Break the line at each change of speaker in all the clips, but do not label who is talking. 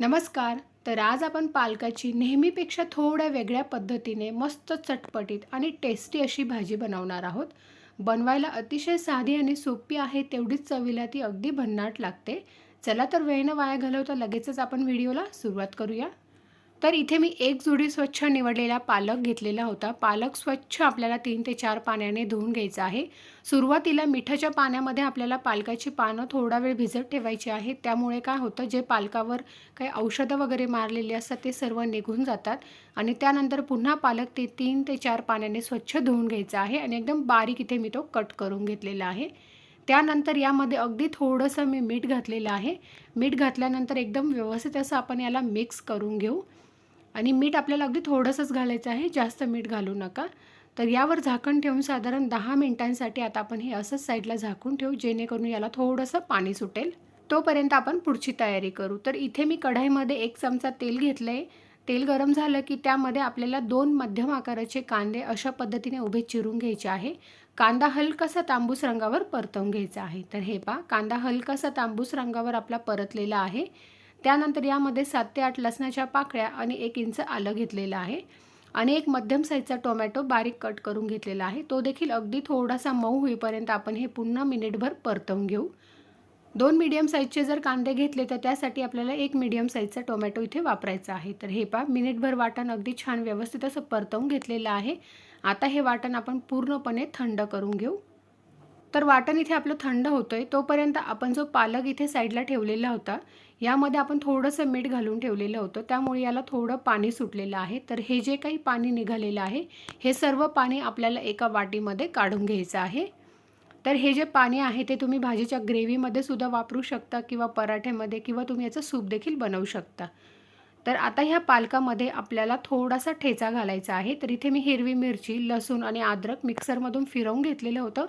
नमस्कार. तर आज आपण पालकाची नेहमीपेक्षा थोड्या वेगळ्या पद्धतीने मस्त चटपटीत आणि टेस्टी अशी भाजी बनवणार आहोत. बनवायला अतिशय साधी आणि सोपी आहे तेवढीच चवीला ती अगदी भन्नाट लागते. चला तर वेळेनं वाया घालवता लगेचच आपण व्हिडिओला सुरुवात करूया. तर इथे मी एक जुडी स्वच्छ निवडलेला पालक घेतलेला होता. पालक स्वच्छ आपल्याला तीन ते चार पाण्याने धुवून घ्यायचा आहे. सुरुवातीला मिठाच्या पाण्यामध्ये आपल्याला पालकाची पानं थोडा वेळ भिजत ठेवायची आहे त्यामुळे काय होतं जे पालकावर काही औषधं वगैरे मारलेली असतात ते सर्व निघून जातात. आणि त्यानंतर पुन्हा पालक ते तीन ते चार पाण्याने स्वच्छ धुवून घ्यायचा आहे आणि एकदम बारीक इथे मी तो कट करून घेतलेला आहे. त्यानंतर यामध्ये अगदी थोडंसं मी मीठ घातलेलं आहे. मीठ घातल्यानंतर एकदम व्यवस्थित असं आपण याला मिक्स करून घेऊ. आणि मीठ आपल्याला अगदी थोडंसंच घालायचं आहे जास्त मीठ घालू नका. तर यावर झाकण ठेवून साधारण दहा मिनिटांसाठी आता आपण हे असंच साईडला झाकून ठेवू जेणेकरून याला थोडंसं पाणी सुटेल. तोपर्यंत आपण पुढची तयारी करू. तर इथे मी कढाईमध्ये एक चमचा तेल घेतलं आहे तेल गरम झालं की त्यामध्ये आपल्याला दोन मध्यम आकाराचे कांदे अशा पद्धतीने उभे चिरून घ्यायचे आहे. कांदा हलकासा तांबूस रंगावर परतवून घ्यायचा आहे. तर हे पा कांदा हलकासा तांबूस रंगावर आपला परतलेला आहे. त्यानंतर यामध्ये सात ते आठ लसणाच्या पाकळ्या आणि एक इंच आलं घेतलेलं आहे. आणि एक मध्यम साईजचा टोमॅटो बारीक कट करून घेतलेला आहे. तो देखील अगदी थोडासा मऊ होईपर्यंत आपण हे पुन्हा मिनिटभर परतवून घेऊ. दोन मीडियम साईजचे जर कांदे घेतले तर त्यासाठी आपल्याला एक मीडियम साईजचा टोमॅटो इथे वापरायचा आहे. तर हे पा मिनिटभर वाटण अगदी छान व्यवस्थित असं परतवून घेतलेलं आहे. आता हे वाटण आपण पूर्णपणे थंड करून घेऊ. तर वाटण इथे आपलं थंड होतं आहे तोपर्यंत आपण जो पालक इथे साईडला ठेवलेला होता यामध्ये आपण थोडंसं मीठ घालून ठेवलेलं होतं. त्यामुळे याला थोडं पाणी सुटलेलं आहे. तर हे जे काही पाणी निघालेलं आहे हे सर्व पाणी आपल्याला एका वाटीमध्ये काढून घ्यायचं आहे. तर हे जे पाणी आहे ते तुम्ही भाजीच्या ग्रेव्हीमध्ये सुद्धा वापरू शकता किंवा पराठ्यामध्ये किंवा तुम्ही याचं सूप देखील बनवू शकता. तर आता ह्या पालकामध्ये आपल्याला थोडासा ठेचा घालायचा आहे. तर इथे मी हिरवी मिरची लसूण आणि अद्रक मिक्सरमधून फिरवून घेतलेलं होतं.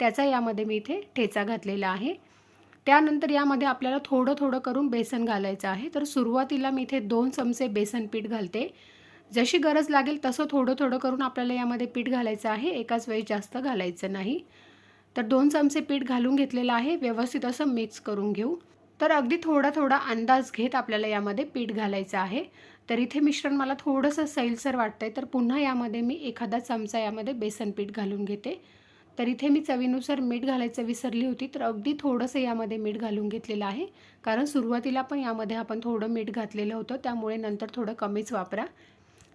त्याचा यामध्ये मी इथे ठेचा घातलेला आहे. त्यानंतर यामध्ये आपल्याला थोडं थोडं करून बेसन घालायचं आहे. तर सुरुवातीला मी इथे दोन चमचे बेसन पीठ घालते. जशी गरज लागेल तसं थोडं थोडं करून आपल्याला यामध्ये पीठ घालायचं आहे. एकाच वेळी जास्त घालायचं नाही. तर दोन चमचे पीठ घालून घेतलेलं आहे. व्यवस्थित असं मिक्स करून घेऊ. तर अगदी थोडा थोडा अंदाज घेत आपल्याला यामध्ये पीठ घालायचं आहे. तर इथे मिश्रण मला थोडंसं सैलसर वाटतं आहे तर पुन्हा यामध्ये मी एखादा चमचा यामध्ये बेसन पीठ घालून घेते. तर इथे मी चवीनुसार मीठ घालायचं विसरली होती तर अगदी थोडंसं यामध्ये मीठ घालून घेतलेलं आहे. कारण सुरुवातीला पण यामध्ये आपण थोडं मीठ घातलेलं होतं त्यामुळे नंतर थोडं कमीच वापरा.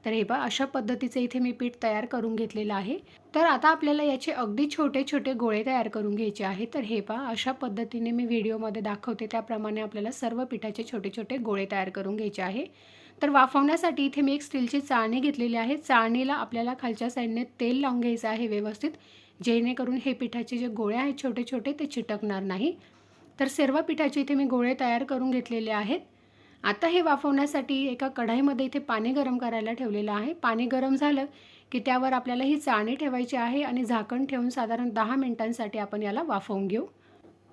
तर हे बा अशा पद्धतीचं इथे मी पीठ तयार करून घेतलेलं आहे. तर आता आपल्याला याचे अगदी छोटे छोटे गोळे तयार करून घ्यायचे आहे तर हे बा अशा पद्धतीने मी व्हिडिओमध्ये दाखवते त्याप्रमाणे आपल्याला सर्व पिठाचे छोटे छोटे गोळे तयार करून घ्यायचे आहे. तर वाफवण्यासाठी इथे मी एक स्टीलची चाळणी घेतलेली आहे. चाळणीला आपल्याला खालच्या साईडने तेल लावून घ्यायचं आहे व्यवस्थित. जेणेकरून हे पिठाचे जे गोळे आहेत छोटे छोटे ते चिटकणार नाही. तर सर्व पिठाचे इथे मी गोळे तयार करून घेतलेले आहेत. आता हे वाफवण्यासाठी एका कढाईमध्ये इथे पाणी गरम करायला ठेवलेलं आहे. पाणी गरम झालं की त्यावर आपल्याला ही चाळणी ठेवायची आहे आणि झाकण ठेवून साधारण दहा मिनिटांसाठी आपण याला वाफवून घेऊ.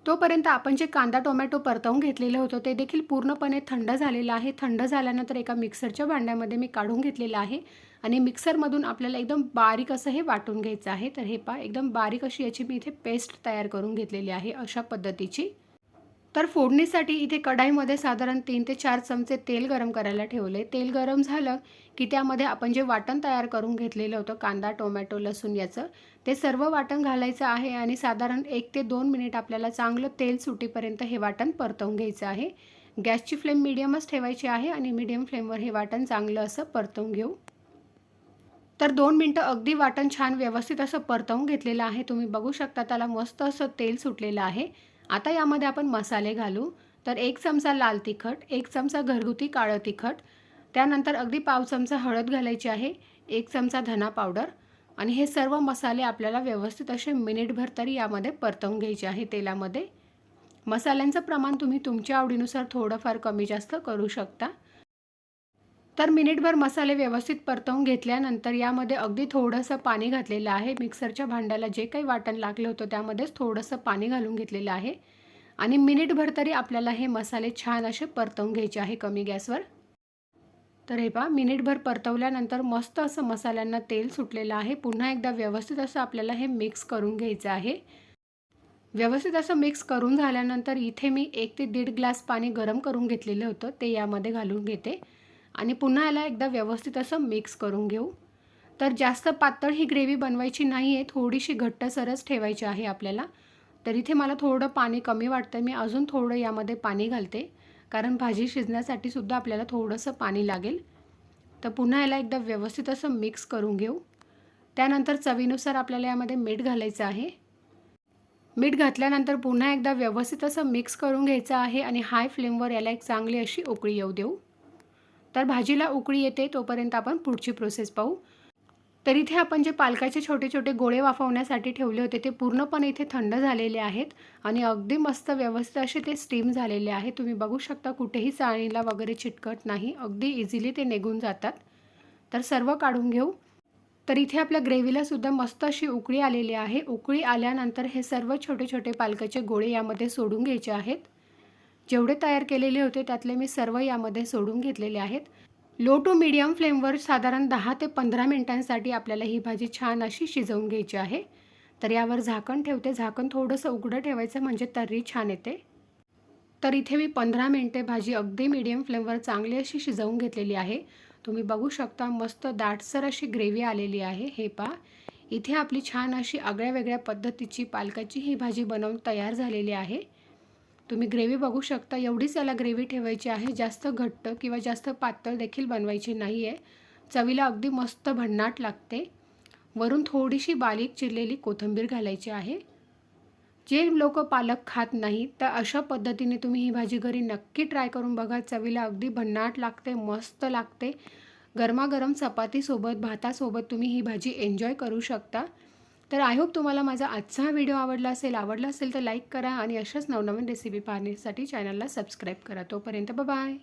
तोपर्यंत आपण जे कांदा टोमॅटो परतवून घेतलेलं होतं ते देखील पूर्णपणे थंड झालेलं आहे. थंड झाल्यानंतर एका मिक्सरच्या भांड्यामध्ये मी काढून घेतलेलं आहे आणि मिक्सरमधून आपल्याला एकदम बारीक असं हे वाटून घ्यायचं आहे. तर हे पा एकदम बारीक अशी याची मी इथे पेस्ट तयार करून घेतलेली आहे अशा पद्धतीची. तर फोडणीसाठी इथे कढाईमध्ये साधारण तीन ते चार चमचे तेल गरम करायला ठेवले. तेल गरम झालं की त्यामध्ये आपण जे वाटण तयार करून घेतलेलं होतं कांदा टोमॅटो लसूण याचं ते सर्व वाटण घालायचं आहे आणि साधारण एक ते दोन मिनिट आपल्याला चांगलं तेल सुटीपर्यंत हे वाटण परतवून घ्यायचं आहे. गॅसची फ्लेम मिडियमच ठेवायची आहे आणि मिडियम फ्लेमवर हे वाटण चांगलं असं परतवून घेऊ. तर दोन मिनटं अगदी वाटण छान व्यवस्थित असं परतवून घेतलेलं आहे. तुम्ही बघू शकता त्याला मस्त असं तेल सुटलेलं आहे. आता यामध्ये आपण मसाले घालू. तर एक चमचा लाल तिखट एक चमचा घरगुती काळं तिखट त्यानंतर अगदी पाव चमचा हळद घालायची आहे एक चमचा धना पावडर आणि हे सर्व मसाले आपल्याला व्यवस्थित असे मिनिटभर तरी यामध्ये परतवून घ्यायचे आहे तेलामध्ये. मसाल्यांचं प्रमाण तुम्ही तुमच्या आवडीनुसार थोडंफार कमी जास्त करू शकता. तर मिनिटभर मसाले व्यवस्थित परतवून घेतल्यानंतर यामध्ये अगदी थोडंसं पाणी घातलेलं आहे. मिक्सरच्या भांड्याला जे काही वाटण लागलं होतं त्यामध्येच थोडंसं पाणी घालून घेतलेलं आहे. आणि मिनिटभर तरी आपल्याला हे मसाले छान असे परतवून घ्यायचे आहे कमी गॅसवर. तर हे पहा मिनिटभर परतवल्यानंतर मस्त असं मसाल्यांना तेल सुटलेलं आहे. पुन्हा एकदा व्यवस्थित असं आपल्याला हे मिक्स करून घ्यायचं आहे. व्यवस्थित असं मिक्स करून झाल्यानंतर इथे मी एक ते दीड ग्लास पाणी गरम करून घेतलेलं होतं. ते यामध्ये घालून घेते. आणि पुन्हा याला एकदा व्यवस्थित असं मिक्स करून घेऊ. तर जास्त पातळ ही ग्रेव्ही बनवायची नाही आहे थोडीशी घट्टसरच ठेवायची आहे आपल्याला. तर इथे मला थोडं पाणी कमी वाटतं मी अजून थोडं यामध्ये पाणी घालते. कारण भाजी शिजण्यासाठी सुद्धा आपल्याला थोडंसं पाणी लागेल. तर पुन्हा याला एकदा व्यवस्थित असं मिक्स करून घेऊ. त्यानंतर चवीनुसार आपल्याला यामध्ये मीठ घालायचं आहे. मीठ घातल्यानंतर पुन्हा एकदा व्यवस्थित असं मिक्स करून घ्यायचं आहे आणि हाय फ्लेमवर याला एक चांगली अशी उकळी येऊ देऊ. तर भाजीला उकळी येते तोपर्यंत आपण पुढची प्रोसेस पाहू. तर इथे आपण जे पालकाचे छोटे छोटे गोळे वाफवण्यासाठी ठेवले होते ते पूर्णपणे इथे थंड झालेले आहेत आणि अगदी मस्त व्यवस्थित असे ते स्टीम झालेले आहे. तुम्ही बघू शकता कुठेही चाळणीला वगैरे चिटकट नाही अगदी इझिली ते निघून जातात. तर सर्व काढून घेऊ. तर इथे आपल्या ग्रेव्हीला सुद्धा मस्त अशी उकळी आलेली आहे. उकळी आल्यानंतर हे सर्व छोटे छोटे पालकाचे गोळे यामध्ये सोडून घ्यायचे आहेत. जेवढे तयार केलेले होते त्यातले मी सर्व यामध्ये सोडून घेतलेले आहेत. लो टू मीडियम फ्लेमवर साधारण दहा ते पंधरा मिनटांसाठी आपल्याला ही भाजी छान अशी शिजवून घ्यायची आहे. तर यावर झाकण ठेवते. झाकण थोडंसं उघडं ठेवायचं म्हणजे तर्री छान येते. तर इथे मी पंधरा मिनटे भाजी अगदी मीडियम फ्लेमवर चांगली अशी शिजवून घेतलेली आहे. तुम्ही बघू शकता मस्त दाटसर अशी ग्रेव्ही आलेली आहे. हे पहा. इथे आपली छान अशी आगळ्या वेगळ्या पद्धतीची पालकाची ही भाजी बनवून तयार झालेली आहे. तुम्ही ग्रेव्ही बघू शकता. एवढीच याला ग्रेव्ही ठेवायची आहे. जास्त घट्ट किंवा जास्त पातळ देखील बनवायची नाही आहे चवीला अगदी मस्त भन्नाट लागते. वरून थोडीशी बारीक चिरलेली कोथिंबीर घालायची आहे. जे लोक पालक खात नाही तर अशा पद्धतीने तुम्ही ही भाजी घरी नक्की ट्राय करून बघा. चवीला अगदी भन्नाट लागते मस्त लागते. गरमागरम चपातीसोबत भातासोबत तुम्ही ही भाजी एन्जॉय करू शकता. तर आय होप तुम्हाला माझा आजचा हा व्हिडिओ आवडला असेल आवडला असेल तर लाईक करा आणि अशाच नवनवीन रेसिपी पाहण्यासाठी चॅनलला सबस्क्राईब करा. तोपर्यंत बाय